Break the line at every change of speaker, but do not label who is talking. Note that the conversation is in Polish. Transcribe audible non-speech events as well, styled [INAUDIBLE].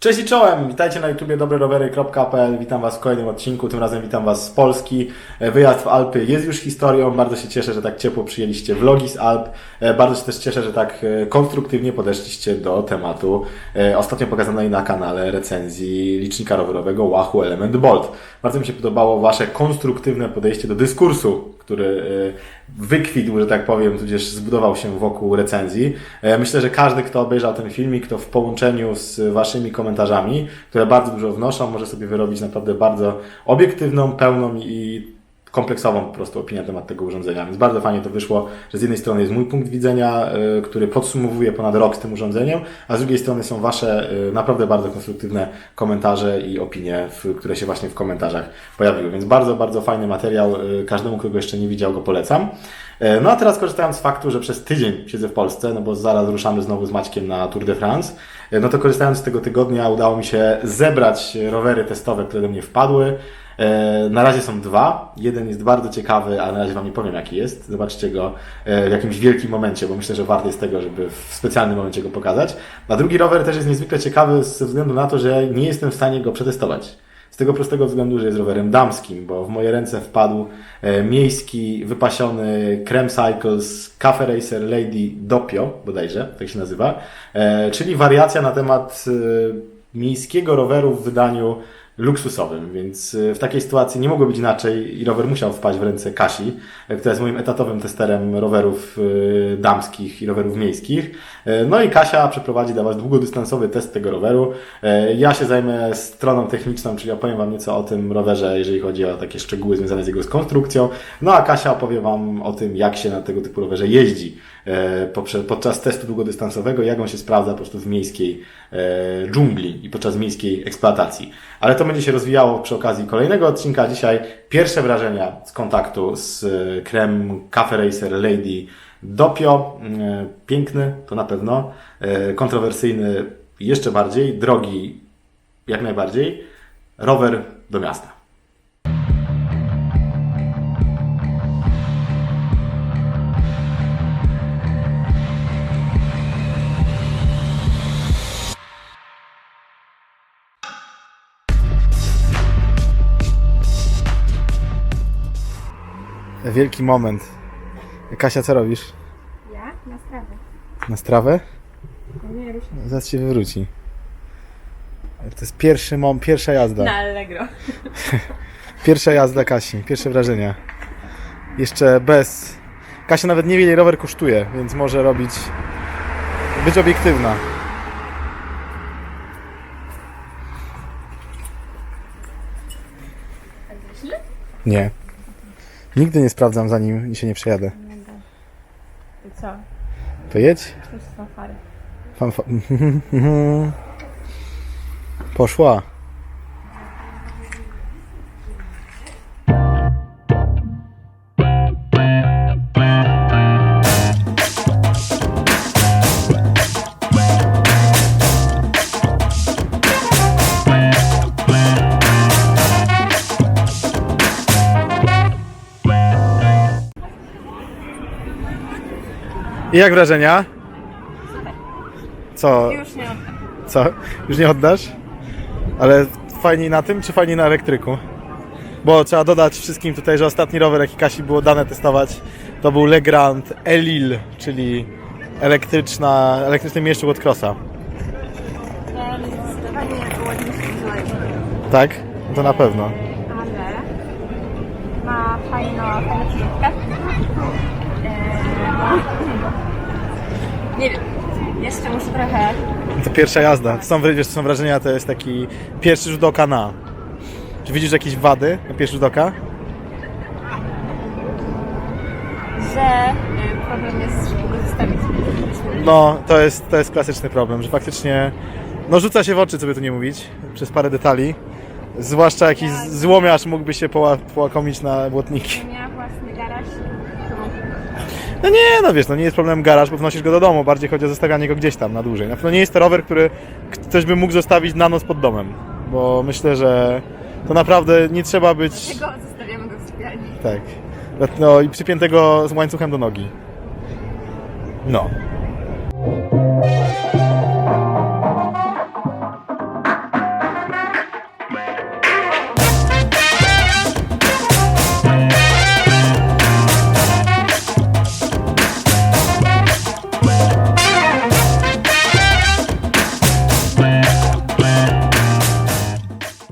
Cześć i czołem, witajcie na YouTubie dobrerowery.pl, witam Was w kolejnym odcinku, tym razem witam Was z Polski. E, Wyjazd w Alpy jest już historią, bardzo się cieszę, że tak ciepło przyjęliście vlogi z Alp, E, bardzo się też cieszę, że tak e, konstruktywnie podeszliście do tematu ostatnio pokazanej na kanale recenzji licznika rowerowego Wahoo Element Bolt. Bardzo mi się podobało Wasze konstruktywne podejście do dyskursu, który e, wykwitł, że tak powiem, tudzież zbudował się wokół recenzji. E, Myślę, że każdy, kto obejrzał ten filmik, to w połączeniu z Waszymi komentarzami, które bardzo dużo wnoszą, może sobie wyrobić naprawdę bardzo obiektywną, pełną i kompleksową po prostu opinię na temat tego urządzenia. Więc bardzo fajnie to wyszło, że z jednej strony jest mój punkt widzenia, y, który podsumowuje ponad rok z tym urządzeniem, a z drugiej strony są Wasze y, naprawdę bardzo konstruktywne komentarze i opinie, które się właśnie w komentarzach pojawiły. Więc bardzo, bardzo fajny materiał. y, Każdemu, kto go jeszcze nie widział, go polecam. E, No a teraz korzystając z faktu, że przez tydzień siedzę w Polsce, no bo zaraz ruszamy znowu z Maćkiem na Tour de France, e, no to korzystając z tego tygodnia udało mi się zebrać rowery testowe, które do mnie wpadły. E, Na razie są dwa. Jeden jest bardzo ciekawy, ale na razie Wam nie powiem jaki jest. Zobaczcie go e, w jakimś wielkim momencie, bo myślę, że wart jest tego, żeby w specjalnym momencie go pokazać. A drugi rower też jest niezwykle ciekawy ze względu na to, że nie jestem w stanie go przetestować. Z tego prostego względu, że jest rowerem damskim, bo w moje ręce wpadł e, miejski, wypasiony Creme Cycles Cafe Racer Lady Doppio, bodajże, tak się nazywa, czyli wariacja na temat miejskiego roweru w wydaniu luksusowym, więc e, w takiej sytuacji nie mogło być inaczej i rower musiał wpaść w ręce Kasi, e, która jest moim etatowym testerem rowerów e, damskich i rowerów miejskich. No i Kasia przeprowadzi dla Was długodystansowy test tego roweru. Ja się zajmę stroną techniczną, czyli opowiem Wam nieco o tym rowerze, jeżeli chodzi o takie szczegóły związane z jego konstrukcją. No a Kasia opowie Wam o tym, jak się na tego typu rowerze jeździ podczas testu długodystansowego, jak on się sprawdza po prostu w miejskiej dżungli i podczas miejskiej eksploatacji. Ale to będzie się rozwijało przy okazji kolejnego odcinka. Dzisiaj pierwsze wrażenia z kontaktu z e, krem Cafe Racer Lady Doppio. E, Piękny, to na pewno. E, Kontrowersyjny jeszcze bardziej. Drogi jak najbardziej. Rower do miasta. Wielki moment. Kasia, co robisz?
Ja? Na strawę.
Na strawę?
No nie, już
Zaraz się wywróci. To jest pierwszy mom, pierwsza jazda.
Na Allegro. [LAUGHS]
Pierwsza jazda Kasi, pierwsze wrażenia. Jeszcze bez. Kasia nawet nie wie, ile rower kosztuje, więc może robić. być obiektywna. Nie. Nigdy nie sprawdzam, zanim się nie przejadę.
I co?
To jedź.
To jest fanfary.
Fanfa... Poszła. I jak wrażenia? Co?
Już nie oddam.
Co? Już nie oddasz? Ale fajniej na tym, czy fajniej na elektryku? Bo trzeba dodać wszystkim tutaj, że ostatni rower, jaki Kasi było dane testować, to był Legrand Elil, czyli elektryczna, elektryczny mieszczuch od Crossa.
Zdecydowanie niż.
Tak? No to na pewno.
Ale ma fajną, fajną. Nie wiem. Jeszcze muszę trochę
To pierwsza jazda. Są, wiesz, są wrażenia, to jest taki pierwszy rzut oka na. Czy widzisz jakieś wady na pierwszy rzut oka?
że y, problem jest, żeby go zostawić.
No, to jest, to jest klasyczny problem, że faktycznie no rzuca się w oczy, co by tu nie mówić, przez parę detali. Zwłaszcza jakiś złomiarz mógłby się poła, połakomić na błotniki. No nie, no wiesz, no nie jest problem garaż, bo wnosisz go do domu, bardziej chodzi o zostawianie go gdzieś tam na dłużej. Na pewno nie jest to rower, który ktoś by mógł zostawić na noc pod domem, bo myślę, że to naprawdę nie trzeba być...
Tego zostawiamy go w sypialni.
Tak. No i przypiętego z łańcuchem do nogi. No.